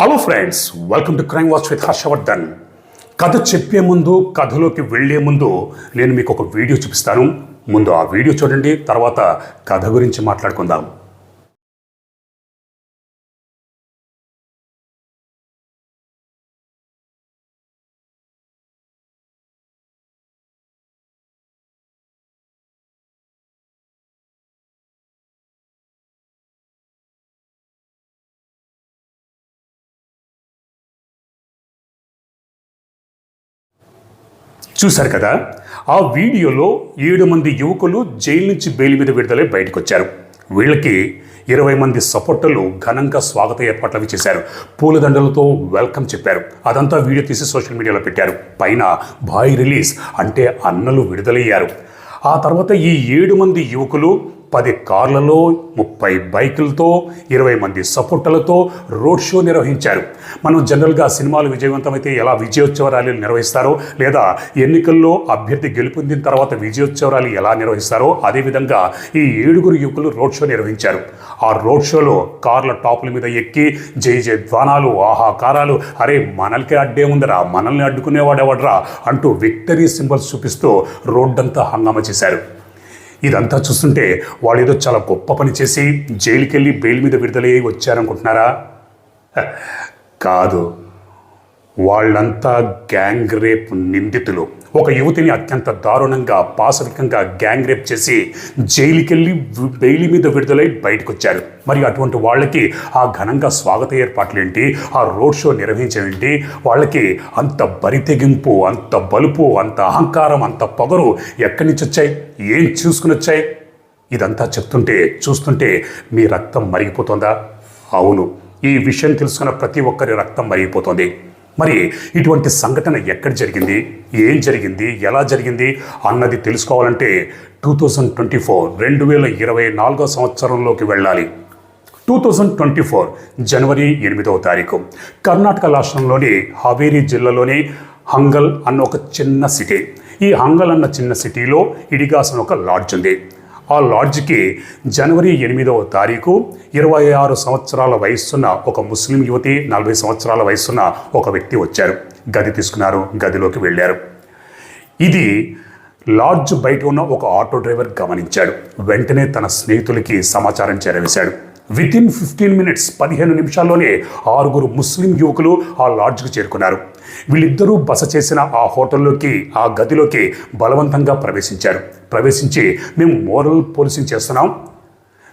Hello friends welcome to crime watch with Harshavardhan కథ చెప్పే ముందు కథలోకి వెళ్ళే ముందు నేను మీకు ఒక వీడియో చూపిస్తాను. ముందు ఆ వీడియో చూడండి తర్వాత కథ గురించి మాట్లాడుకుందాం. చూశారు కదా? ఆ వీడియోలో ఏడు మంది యువకులు జైలు నుంచి బెయిల్ మీద విడుదలై బయటకు వచ్చారు వీళ్ళకి ఇరవై మంది సపోర్టర్లు ఘనంగా స్వాగత ఏర్పాట్లు చేశారు. పూలదండలతో వెల్కమ్ చెప్పారు. అదంతా వీడియో తీసి సోషల్ మీడియాలో పెట్టారు. పైన బాయ్ రిలీజ్ అంటే అన్నలు విడుదలయ్యారు. ఆ తర్వాత ఈ ఏడు మంది యువకులు పది కార్లలో ముప్పై బైకులతో ఇరవై మంది సపోర్టర్లతో రోడ్ షో నిర్వహించారు. మనం జనరల్గా సినిమాలు విజయవంతమైతే ఎలా విజయోత్సవ ర్యాలీలు నిర్వహిస్తారో లేదా ఎన్నికల్లో అభ్యర్థి గెలుపొందిన తర్వాత విజయోత్సవ ర్యాలీ ఎలా నిర్వహిస్తారో అదేవిధంగా ఈ ఏడుగురు యువకులు రోడ్ షో నిర్వహించారు. ఆ రోడ్ షోలో కార్ల టాపుల మీద ఎక్కి జై జయ ధ్వానాలు ఆహాకారాలు అరే మనల్కే అడ్డే ఉందరా మనల్ని అడ్డుకునేవాడెవడరా అంటూ విక్టరీ సింబల్స్ చూపిస్తూ రోడ్డంతా హంగామా చేశారు. ఇదంతా చూస్తుంటే వాళ్ళు ఏదో చాలా గొప్ప పని చేసి జైలుకెళ్ళి బెయిల్ మీద విడుదలయ్యి వచ్చారనుకుంటున్నారా? కాదు. వాళ్ళంతా గ్యాంగ్ రేప్ నిందితులు. ఒక యువతిని అత్యంత దారుణంగా పాశవికంగా గ్యాంగ్ రేప్ చేసి జైలుకెళ్ళి బెయిల్ మీద విడుదలై బయటకు వచ్చారు మరి అటువంటి వాళ్ళకి ఆ ఘనంగా స్వాగత ఏర్పాట్లు ఏంటి ఆ రోడ్ షో నిర్వహించేంటి వాళ్ళకి అంత బరితెగింపు అంత బలుపు అంత అహంకారం అంత పొగరు ఎక్కడి నుంచి వచ్చాయి? ఏం చూసుకుని వచ్చాయి? ఇదంతా చెప్తుంటే చూస్తుంటే మీ రక్తం మరిగిపోతుందా? అవును. ఈ విషయం తెలుసుకున్న ప్రతి ఒక్కరి రక్తం మరిగిపోతుంది. మరి ఇటువంటి సంఘటన ఎక్కడ జరిగింది? ఏం జరిగింది? ఎలా జరిగింది? అన్నది తెలుసుకోవాలంటే టూ థౌజండ్ ట్వంటీ ఫోర్ రెండు వేల ఇరవై నాలుగో సంవత్సరంలోకి వెళ్ళాలి. టూ థౌజండ్ ట్వంటీ ఫోర్ జనవరి ఎనిమిదవ తారీఖు. కర్ణాటక రాష్ట్రంలోని హావేరి జిల్లాలోని హంగల్ అన్న ఒక చిన్న సిటీ. ఈ హంగల్ అన్న చిన్న సిటీలో ఇడిగాస్ అని ఒక లాడ్జ్ ఉంది. ఆ లాడ్జ్కి జనవరి ఎనిమిదవ తారీఖు ఇరవై ఆరు సంవత్సరాల వయస్సున్న ఒక ముస్లిం యువతి నలభై సంవత్సరాల వయస్సున్న ఒక వ్యక్తి వచ్చారు. గది తీసుకున్నారు గదిలోకి వెళ్ళారు. ఇది లాడ్జ్ బయట ఉన్న ఒక ఆటో డ్రైవర్ గమనించాడు. వెంటనే తన స్నేహితులకి సమాచారం చేరవేశాడు. విత్ ఇన్ ఫిఫ్టీన్ మినిట్స్ పదిహేను నిమిషాల్లోనే ఆరుగురు ముస్లిం యువకులు ఆ లాడ్జ్కు చేరుకున్నారు. వీళ్ళిద్దరూ బస చేసిన ఆ హోటల్లోకి ఆ గదిలోకి బలవంతంగా ప్రవేశించారు. ప్రవేశించి మేము మోరల్ పోలీసింగ్ చేస్తున్నాం.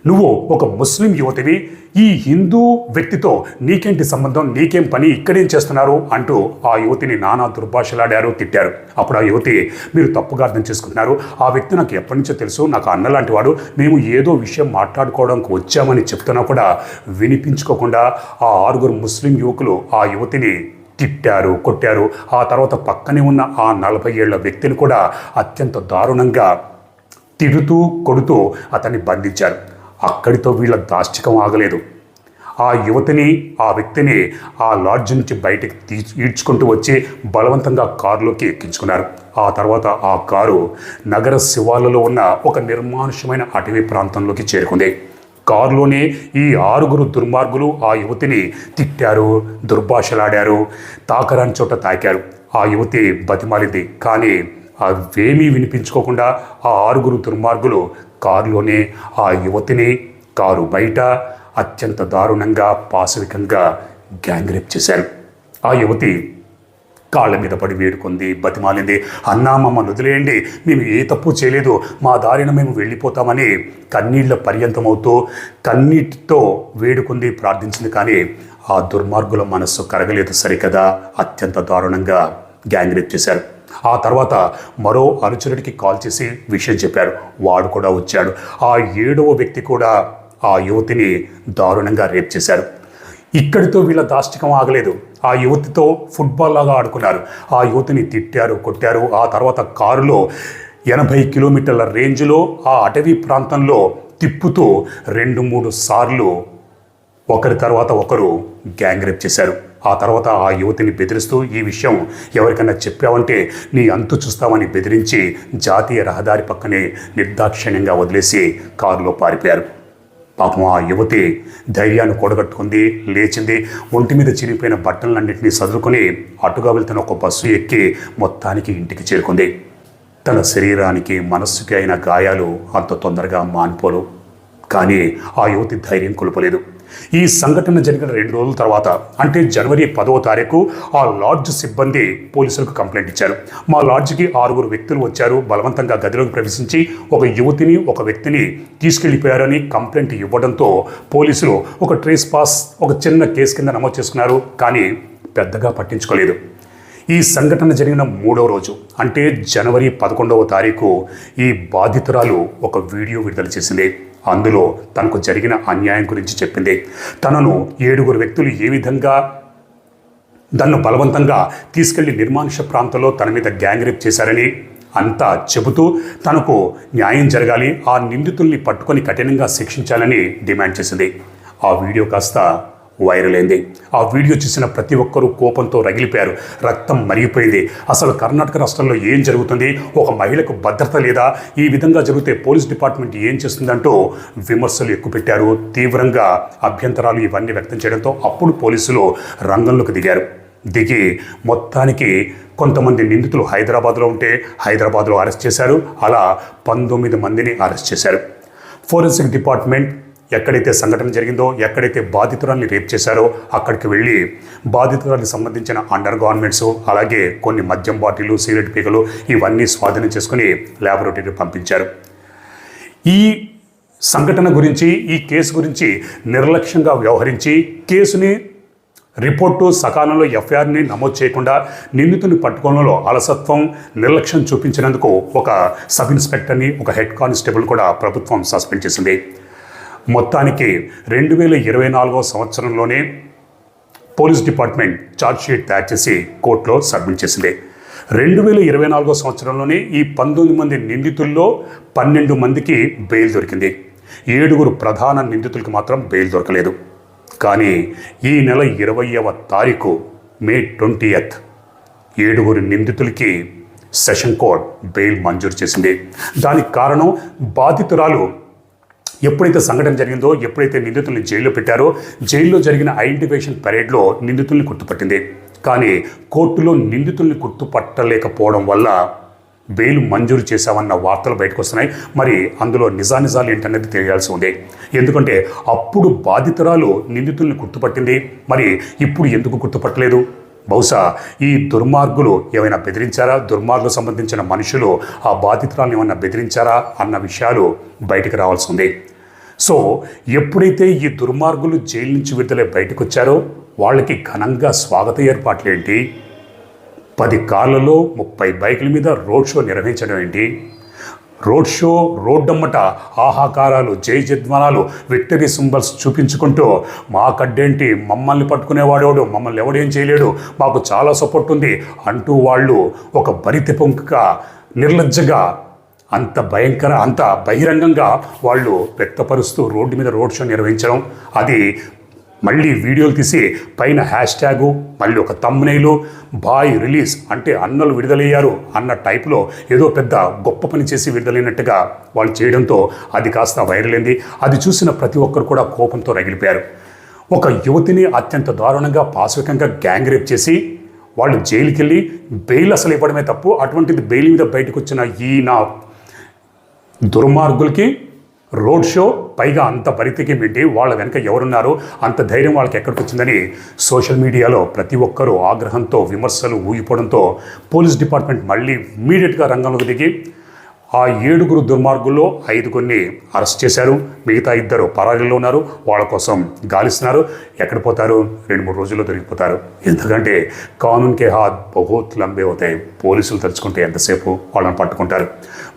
నువ్వు ఒక ముస్లిం యువతివి ఈ హిందూ వ్యక్తితో నీకేంటి సంబంధం నీకేం పని ఇక్కడేం చేస్తున్నారు అంటూ ఆ యువతిని నానా దుర్భాషలాడారు తిట్టారు. అప్పుడు ఆ యువతి మీరు తప్పుగా అర్థం చేసుకుంటున్నారు. ఆ వ్యక్తి నాకు ఎప్పటి నుంచో తెలుసు నాకు అన్నలాంటి వాడు. మేము ఏదో విషయం మాట్లాడుకోవడానికి వచ్చామని చెప్తున్నా కూడా వినిపించుకోకుండా ఆ ఆరుగురు ముస్లిం యువకులు ఆ యువతిని తిట్టారు కొట్టారు. ఆ తర్వాత పక్కనే ఉన్న ఆ నలభై ఏళ్ళ వ్యక్తిని కూడా అత్యంత దారుణంగా తిడుతూ కొడుతూ అతన్ని బంధించారు. అక్కడితో వీళ్ళ దాష్టికం ఆగలేదు. ఆ యువతిని ఆ వ్యక్తిని ఆ లాడ్జ్ నుంచి బయటకు తీ ఈడ్చుకుంటూ వచ్చి బలవంతంగా కారులోకి ఎక్కించుకున్నారు. ఆ తర్వాత ఆ కారు నగర శివార్లలో ఉన్న ఒక నిర్మానుష్యమైన అటవీ ప్రాంతంలోకి చేరుకుంది. కారులోనే ఈ ఆరుగురు దుర్మార్గులు ఆ యువతిని తిట్టారు దుర్భాషలాడారు తాకరాని చోట తాకారు. ఆ యువతి బతిమాలింది. కానీ అవేమీ వినిపించుకోకుండా ఆ ఆరుగురు దుర్మార్గులు కారులోనే ఆ యువతిని కారు బయట అత్యంత దారుణంగా పాశవికంగా గ్యాంగ్ రేప్ చేశారు. ఆ యువతి కాళ్ళ మీద పడి వేడుకుంది బతిమాలింది అన్నా మమ్మల్ని వదిలేయండి. మేము ఏ తప్పు చేయలేదు. మా దారిన మేము వెళ్ళిపోతామని కన్నీళ్ళ పర్యంతమవుతూ కన్నీటితో వేడుకుంది ప్రార్థించింది. కానీ ఆ దుర్మార్గుల మనస్సు కరగలేదు సరికదా. అత్యంత దారుణంగా గ్యాంగ్ రేప్ చేశారు. ఆ తర్వాత మరో అనుచరుడికి కాల్ చేసి విషయం చెప్పారు. వాడు కూడా వచ్చాడు. ఆ ఏడవ వ్యక్తి కూడా ఆ యువతిని దారుణంగా రేప్ చేశారు. ఇక్కడితో వీళ్ళ దాష్టికం ఆగలేదు. ఆ యువతితో ఫుట్బాల్ లాగా ఆడుకున్నారు. ఆ యువతిని తిట్టారు కొట్టారు. ఆ తర్వాత కారులో ఎనభై కిలోమీటర్ల రేంజ్లో ఆ అటవీ ప్రాంతంలో తిప్పుతూ రెండు మూడు సార్లు ఒకరి తర్వాత ఒకరు గ్యాంగ్ రేప్ చేశారు. ఆ తర్వాత ఆ యువతిని బెదిరిస్తూ ఈ విషయం ఎవరికైనా చెప్పావంటే నీ అంతు చూస్తామని బెదిరించి జాతీయ రహదారి పక్కనే నిర్దాక్షిణ్యంగా వదిలేసి కారులో పారిపోయారు. పాపం ఆ యువతి ధైర్యాన్ని కూడగట్టుకుంది లేచింది ఒంటి మీద చిరిగిపోయిన బట్టలన్నింటినీ సదురుకొని అటుగా వెళ్తున్న ఒక బస్సు ఎక్కి మొత్తానికి ఇంటికి చేరుకుంది. తన శరీరానికి మనస్సుకి అయిన గాయాలు అంత తొందరగా మానిపోరు. కానీ ఆ యువతి ధైర్యం కోల్పోలేదు. ఈ సంఘటన జరిగిన రెండు రోజుల తర్వాత అంటే జనవరి పదవ తారీఖు ఆ లాడ్జ్ సిబ్బంది పోలీసులకు కంప్లైంట్ ఇచ్చారు. మా లాడ్జ్కి ఆరుగురు వ్యక్తులు వచ్చారు. బలవంతంగా గదిలోకి ప్రవేశించి ఒక యువతిని ఒక వ్యక్తిని తీసుకెళ్ళిపోయారని కంప్లైంట్ ఇవ్వడంతో పోలీసులు ఒక ట్రేస్ పాస్ ఒక చిన్న కేసు కింద నమోదు చేసుకున్నారు కానీ పెద్దగా పట్టించుకోలేదు. ఈ సంఘటన జరిగిన మూడవ రోజు అంటే జనవరి పదకొండవ తారీఖు ఈ బాధితురాలు ఒక వీడియో విడుదల చేసింది. అందులో తనకు జరిగిన అన్యాయం గురించి చెప్పింది. తనను ఏడుగురు వ్యక్తులు ఏ విధంగా తన్ను బలవంతంగా తీసుకెళ్ళి నిర్మానుష ప్రాంతంలో తన మీద గ్యాంగ్ రేప్ చేశారని అంతా చెబుతూ తనకు న్యాయం జరగాలి ఆ నిందితుల్ని పట్టుకొని కఠినంగా శిక్షించాలని డిమాండ్ చేసింది. ఆ వీడియో కాస్త వైరల్ అయింది ఆ వీడియో చూసిన ప్రతి ఒక్కరూ కోపంతో రగిలిపోయారు. రక్తం మరిగిపోయింది. అసలు కర్ణాటక రాష్ట్రంలో ఏం జరుగుతుంది? ఒక మహిళకు భద్రత లేదా? ఈ విధంగా జరిగితే పోలీస్ డిపార్ట్మెంట్ ఏం చేస్తుందంటూ విమర్శలు ఎక్కుపెట్టారు. తీవ్రంగా అభ్యంతరాలు ఇవన్నీ వ్యక్తం చేయడంతో అప్పుడు పోలీసులు రంగంలోకి దిగారు. దిగి మొత్తానికి కొంతమంది నిందితులు హైదరాబాద్లో ఉంటే హైదరాబాద్లో అరెస్ట్ చేశారు. అలా పంతొమ్మిది మందిని అరెస్ట్ చేశారు. ఫోరెన్సిక్ డిపార్ట్మెంట్ ఎక్కడైతే సంఘటన జరిగిందో ఎక్కడైతే బాధితురాల్ని రేప్ చేశారో అక్కడికి వెళ్ళి బాధితురాలకు సంబంధించిన అండర్ గార్మెంట్స్ అలాగే కొన్ని మద్యం బాటిలు సిగరెట్ పీకలు ఇవన్నీ స్వాధీనం చేసుకుని ల్యాబొరేటరీకి పంపించారు. ఈ సంఘటన గురించి ఈ కేసు గురించి నిర్లక్ష్యంగా వ్యవహరించి కేసుని రిపోర్టు సకాలంలో ఎఫ్ఐఆర్ని నమోదు చేయకుండా నిందితుని పట్టుకోవడంలో అలసత్వం నిర్లక్ష్యం చూపించినందుకు ఒక సబ్ ఇన్స్పెక్టర్ని ఒక హెడ్ కానిస్టేబుల్ కూడా ప్రభుత్వం సస్పెండ్ చేసింది. మొత్తానికి రెండు వేల ఇరవై నాలుగో సంవత్సరంలోనే పోలీస్ డిపార్ట్మెంట్ ఛార్జ్షీట్ తయారు చేసి కోర్టులో సబ్మిట్ చేసింది. రెండు వేల ఇరవై నాలుగో సంవత్సరంలోనే ఈ పంతొమ్మిది మంది నిందితుల్లో పన్నెండు మందికి బెయిల్ దొరికింది. ఏడుగురు ప్రధాన నిందితులకు మాత్రం బెయిల్ దొరకలేదు. కానీ ఈ నెల ఇరవయవ తారీఖు మే ట్వంటీ ఎత్ ఏడుగురు నిందితులకి సెషన్ కోర్ట్ బెయిల్ మంజూరు చేసింది. దానికి కారణం బాధితురాలు ఎప్పుడైతే సంఘటన జరిగిందో ఎప్పుడైతే నిందితుల్ని జైల్లో పెట్టారో జైల్లో జరిగిన ఐడెంటిఫికేషన్ పరేడ్లో నిందితుల్ని గుర్తుపట్టింది. కానీ కోర్టులో నిందితుల్ని గుర్తుపట్టలేకపోవడం వల్ల బెయిల్ మంజూరు చేశామన్న వార్తలు బయటకు వస్తున్నాయి. మరి అందులో నిజానిజాలు ఏంటనేది తెలియాల్సి ఉంది. ఎందుకంటే అప్పుడు బాధితురాలు నిందితుల్ని గుర్తుపట్టింది. మరి ఇప్పుడు ఎందుకు గుర్తుపట్టలేదు? బహుశా ఈ దుర్మార్గులు ఏమైనా బెదిరించారా? దుర్మార్గులకు సంబంధించిన మనుషులు ఆ బాధితురాలను ఏమైనా బెదిరించారా? అన్న విషయాలు బయటకు రావాల్సి ఉంది. సో ఎప్పుడైతే ఈ దుర్మార్గులు జైలు నుంచి విడుదలై బయటకు వచ్చారో వాళ్ళకి ఘనంగా స్వాగత ఏర్పాట్లు ఏంటి పది కార్లలో ముప్పై బైకుల మీద రోడ్ షో నిర్వహించడం ఏంటి? రోడ్ షో రోడ్డమ్మట ఆహాకారాలు జై జద్మనాలు విక్టరీ సింబల్స్ చూపించుకుంటూ మా కడ్డేంటి మమ్మల్ని పట్టుకునేవాడేవాడు మమ్మల్ని ఎవడేం చేయలేడు మాకు చాలా సపోర్ట్ ఉంది అంటూ వాళ్ళు ఒక బరితె పొంకగా నిర్లజ్జగా అంత భయంకర అంత బహిరంగంగా వాళ్ళు వ్యక్తపరుస్తూ రోడ్డు మీద రోడ్ షో నిర్వహించడం. అది మళ్ళీ వీడియోలు తీసి పైన హ్యాష్ ట్యాగు మళ్ళీ ఒక తమ్మునైలు బాయ్ రిలీజ్ అంటే అన్నలు విడుదలయ్యారు అన్న టైప్లో ఏదో పెద్ద గొప్ప పని చేసి విడుదలైనట్టుగా వాళ్ళు చేయడంతో అది కాస్త వైరల్ అయింది. అది చూసిన ప్రతి ఒక్కరు కూడా కోపంతో రగిలిపోయారు. ఒక యువతిని అత్యంత దారుణంగా పాశవికంగా గ్యాంగ్ రేప్ చేసి వాళ్ళు జైలుకి వెళ్ళి బెయిల్ అసలు ఇవ్వడమే తప్పు అటువంటిది బెయిల్ మీద బయటకు వచ్చిన ఈ నా దుర్మార్గులకి రోడ్ షో పైగా అంత పరితికి పెట్టి వాళ్ళ వెనక ఎవరున్నారో అంత ధైర్యం వాళ్ళకి ఎక్కడికి వచ్చిందని సోషల్ మీడియాలో ప్రతి ఒక్కరూ ఆగ్రహంతో విమర్శలు ఊగిపోవడంతో పోలీస్ డిపార్ట్మెంట్ మళ్ళీ ఇమీడియట్గా రంగంలోకి దిగి ఆ ఏడుగురు దుర్మార్గుల్లో ఐదుగురిని అరెస్ట్ చేశారు. మిగతా ఇద్దరు పరారీలో ఉన్నారు. వాళ్ళ కోసం గాలిస్తున్నారు. ఎక్కడ పోతారు? రెండు మూడు రోజుల్లో దొరికిపోతారు. ఎందుకంటే కానూన్కే హాత్ బహుత్ లంబే అవుతాయి పోలీసులు తలుచుకుంటే ఎంతసేపు వాళ్ళని పట్టుకుంటారు.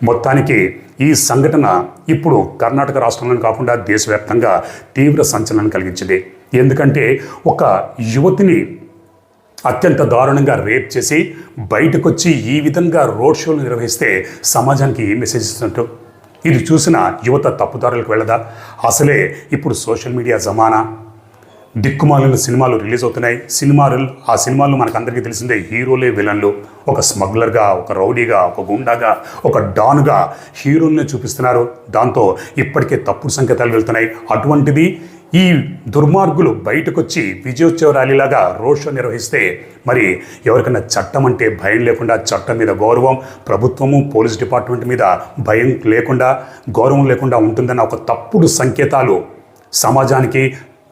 మొత్తానికి ఈ సంఘటన ఇప్పుడు కర్ణాటక రాష్ట్రంలోనే కాకుండా దేశవ్యాప్తంగా తీవ్ర సంచలనం కలిగించింది. ఎందుకంటే ఒక యువతిని అత్యంత దారుణంగా రేప్ చేసి బయటకొచ్చి ఈ విధంగా రోడ్ షోలు నిర్వహిస్తే సమాజానికి ఏం మెసేజ్ ఇస్తున్నట్టు? ఇది చూసిన యువత తప్పుదారులకు వెళ్ళదా? అసలే ఇప్పుడు సోషల్ మీడియా జమానా? దిక్కుమాలిన సినిమాలు రిలీజ్ అవుతున్నాయి. సినిమాలు ఆ సినిమాలు మనకు అందరికీ తెలిసిందే హీరోలే విలన్లు. ఒక స్మగ్లర్గా ఒక రౌడీగా ఒక గుండాగా ఒక డాన్గా హీరోల్ని చూపిస్తున్నారు. దాంతో ఇప్పటికే తప్పుడు సంకేతాలు వెళ్తున్నాయి. అటువంటిది ఈ దుర్మార్గులు బయటకొచ్చి విజయోత్సవ ర్యాలీలాగా రోడ్ షో నిర్వహిస్తే మరి ఎవరికైనా చట్టం అంటే భయం లేకుండా చట్టం మీద గౌరవం ప్రభుత్వము పోలీస్ డిపార్ట్మెంట్ మీద భయం లేకుండా గౌరవం లేకుండా ఉంటుందన్న ఒక తప్పుడు సంకేతాలు సమాజానికి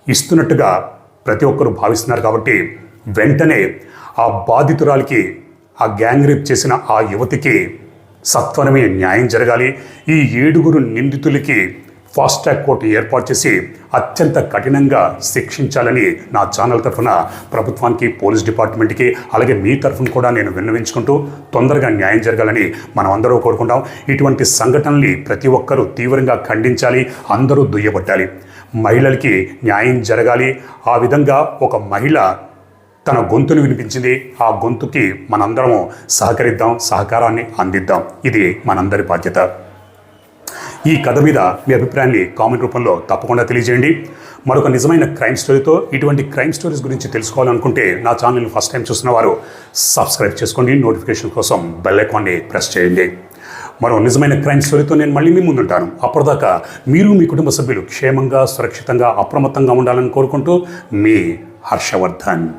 ఇస్తున్నట్టుగా ప్రతి ఒక్కరూ భావిస్తున్నారు కాబట్టి వెంటనే ఆ బాధితురాలికి ఆ గ్యాంగ్ రేప్ చేసిన ఆ యువతికి సత్వరమే న్యాయం జరగాలి. ఈ ఏడుగురు నిందితులకి ఫాస్ట్ ట్రాక్ కోర్టు ఏర్పాటు చేసి అత్యంత కఠినంగా శిక్షించాలని నా ఛానల్ తరఫున ప్రభుత్వానికి పోలీస్ డిపార్ట్మెంట్కి అలాగే మీ తరఫున కూడా నేను విన్నవించుకుంటూ తొందరగా న్యాయం జరగాలని మనం అందరూ కోరుకుంటాం. ఇటువంటి సంఘటనల్ని ప్రతి ఒక్కరూ తీవ్రంగా ఖండించాలి అందరూ దుయ్యబట్టాలి. మహిళలకి న్యాయం జరగాలి. ఆ విధంగా ఒక మహిళ తన గొంతును వినిపించింది. ఆ గొంతుకి మనందరము సహకరిద్దాం సహకారాన్ని అందిద్దాం. ఇది మనందరి బాధ్యత. ఈ కథ మీద మీ అభిప్రాయాన్ని కామెంట్ రూపంలో తప్పకుండా తెలియజేయండి. మరొక నిజమైన క్రైమ్ స్టోరీతో ఇటువంటి క్రైమ్ స్టోరీస్ గురించి తెలుసుకోవాలనుకుంటే నా ఛానల్ని ఫస్ట్ టైం చూస్తున్న వారు సబ్స్క్రైబ్ చేసుకోండి. నోటిఫికేషన్ కోసం బెల్ ఐకాన్ని ప్రెస్ చేయండి. మరో నిజమైన క్రైమ్ స్టోరీతో నేను మళ్ళీ మీ ముందుంటాను. అప్పటిదాకా మీరు మీ కుటుంబ సభ్యులు క్షేమంగా సురక్షితంగా అప్రమత్తంగా ఉండాలని కోరుకుంటూ మీ హర్షవర్ధన్.